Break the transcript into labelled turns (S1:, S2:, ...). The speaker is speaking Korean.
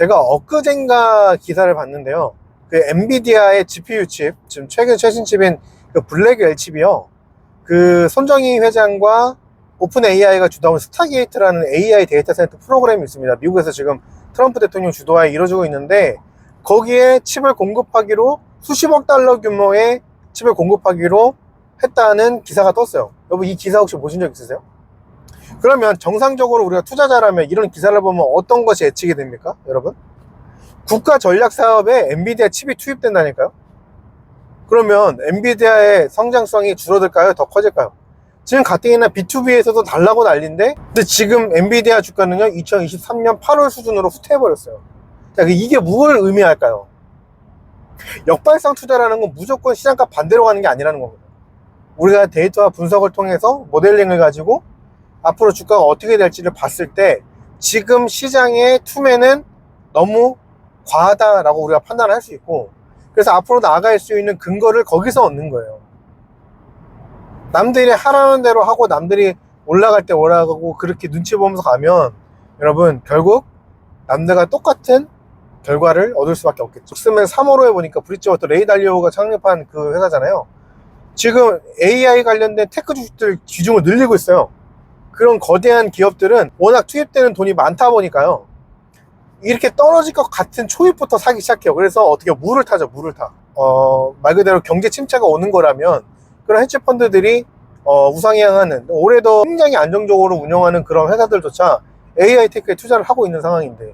S1: 제가 엊그젠가 기사를 봤는데요. 그 엔비디아의 GPU 칩, 지금 최근 최신 칩인 그 블랙 L 칩이요. 그 손정희 회장과 오픈 AI가 주도하는 스타게이트라는 AI 데이터 센터 프로그램이 있습니다. 미국에서 지금 트럼프 대통령 주도하에 이루어지고 있는데 거기에 칩을 공급하기로 수십억 달러 규모의 칩을 공급하기로 했다는 기사가 떴어요. 여러분 이 기사 혹시 보신 적 있으세요? 그러면 정상적으로 우리가 투자자라면 이런 기사를 보면 어떤 것이 예측이 됩니까? 여러분? 국가 전략 사업에 엔비디아 칩이 투입된다니까요? 그러면 엔비디아의 성장성이 줄어들까요? 더 커질까요? 지금 가뜩이나 B2B에서도 달라고 난리인데 근데 지금 엔비디아 주가는요 2023년 8월 수준으로 후퇴해버렸어요 자 이게 뭘 의미할까요? 역발상 투자라는 건 무조건 시장가 반대로 가는 게 아니라는 겁니다 우리가 데이터와 분석을 통해서 모델링을 가지고 앞으로 주가가 어떻게 될지를 봤을 때 지금 시장의 투매는 너무 과하다라고 우리가 판단을 할 수 있고 그래서 앞으로 나아갈 수 있는 근거를 거기서 얻는 거예요. 남들이 하라는 대로 하고 남들이 올라갈 때 올라가고 그렇게 눈치 보면서 가면 여러분 결국 남들과 똑같은 결과를 얻을 수밖에 없겠죠. 쓰면 3월호에 보니까 브릿지워터 레이 달리오가 창립한 그 회사잖아요. 지금 AI 관련된 테크 주식들 비중을 늘리고 있어요. 그런 거대한 기업들은 워낙 투입되는 돈이 많다 보니까요. 이렇게 떨어질 것 같은 초입부터 사기 시작해요. 그래서 어떻게 물을 타죠, 물을 타. 어, 말 그대로 경제 침체가 오는 거라면 그런 헤지 펀드들이 어, 우상향하는 올해도 굉장히 안정적으로 운영하는 그런 회사들조차 AI 테크에 투자를 하고 있는 상황인데